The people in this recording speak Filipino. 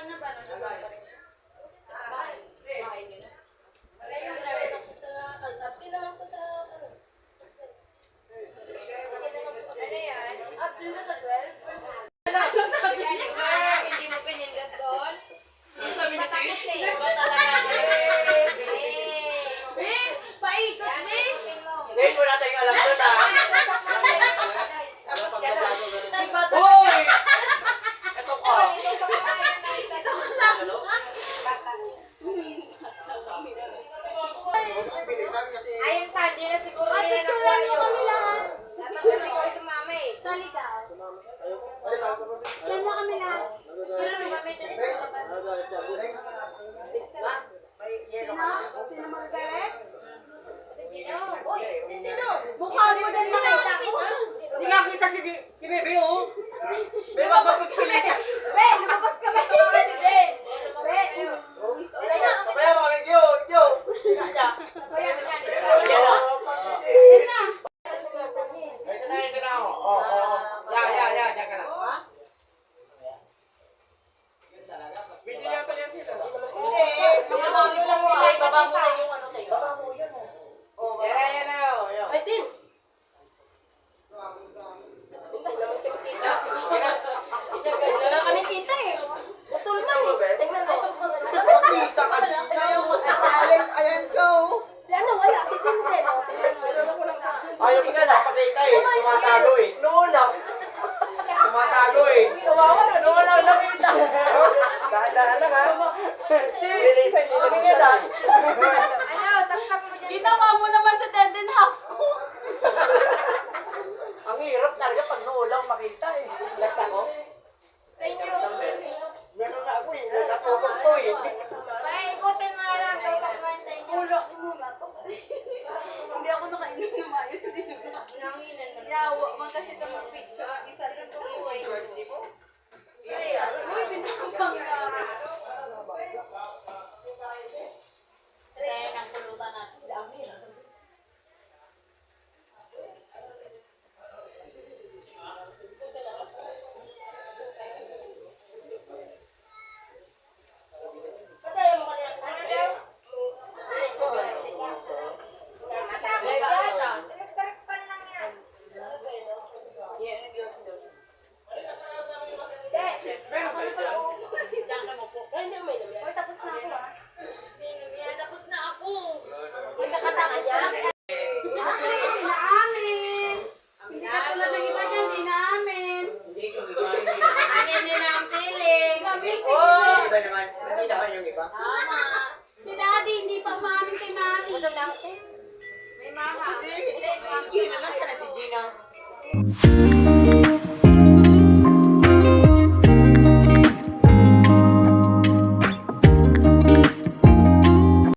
Na ba? Nasa pa rin. Sa bahay. Bahay niyo na. Ayun, naroon ako sa... Absent naman ko sa... Ano? Ano yan? Absent na sa 12? Ano sabi niya? Hindi mo pinindot doon? Ano sabi ni sis? Iba talaga yun. Eh, paikot, eh. Ngayon wala tayong alam doon ah. Tapos gano'n. Iba to. Hoy! Ito ka. Bilisan kasi. Ayun, tandi na siguro Ah, nila picture lang yung kami lahat. Dapat na siguro si mama eh. Sali ka. Ay, bago ba? Diyan na kami lahat. Pero si mama ito nito sa labas. May yelo Sino? Ka. Gino. Uy, sino? Mukha mo din nakita ko. Hindi nakita si Di- si Bebe oh. Bebe, mabasot ka na. Be, lumabas. Be. Kaya mga video, video. Kaya. Kaya mo yan. Ayan na. Ito na, ito na. oh. Oo, oo, oo. Ya, ya, ya, ya ka na. Video yan pala yan sila. Hindi. Mamamit lang nila. Ibaba mo na yung ano tayo. Baba mo yan oh. Yan, yan na oh. Yan. Ay, din. Hindi naman kayo kita. Hindi na kami kita eh. Utulman eh. Tingnan mo. Makita ka dito. Ayan, ayan ka oh. Si ano, wala. Si Tindren. oh. Tingnan mo. Ayaw ko sila pakita eh. Tumatago eh. Noon lang. Tumatago eh. Kawawa na. Doon na nakita. Dahan-dahan lang ha. Lilisa, hindi na. Ano, saksak mo dyan. Ginawa mo naman sa dead and half ko. Ang hirap talaga pag naulang makita eh. Laksa ko. Sa inyo. Meron na ako eh. Natutok to eh. Paikutin mo na lang. Tatagpuan sa inyo. Ulo ko. Hindi ako nakainom ng maayos. Hindi na. Nanginan mo. Yawa man kasi ito mag-picture. Isa rin ito buhay. Uy, binabang ka. Kaya nang pulutan natin. Dami na. Patay mo kanina. Ano daw? May bata. Tarik-tarik lang yan. Meron kayo dyan? Uy, tapos na ako ah. Tapos na ako. Uy, nakasama siya. Ay, sila amin. Hindi ka tulad ng iba dyan, di namin. Hindi ko gagawin yun. Anin din ang feeling. Oh! Iba naman. Hindi naman yung iba. Tama. Si daddy, hindi pa umamin kay mami. Na ako. May mama. Si Gina lang sana si Gina.